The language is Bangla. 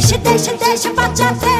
Deixa, deixa, deixa, bate a.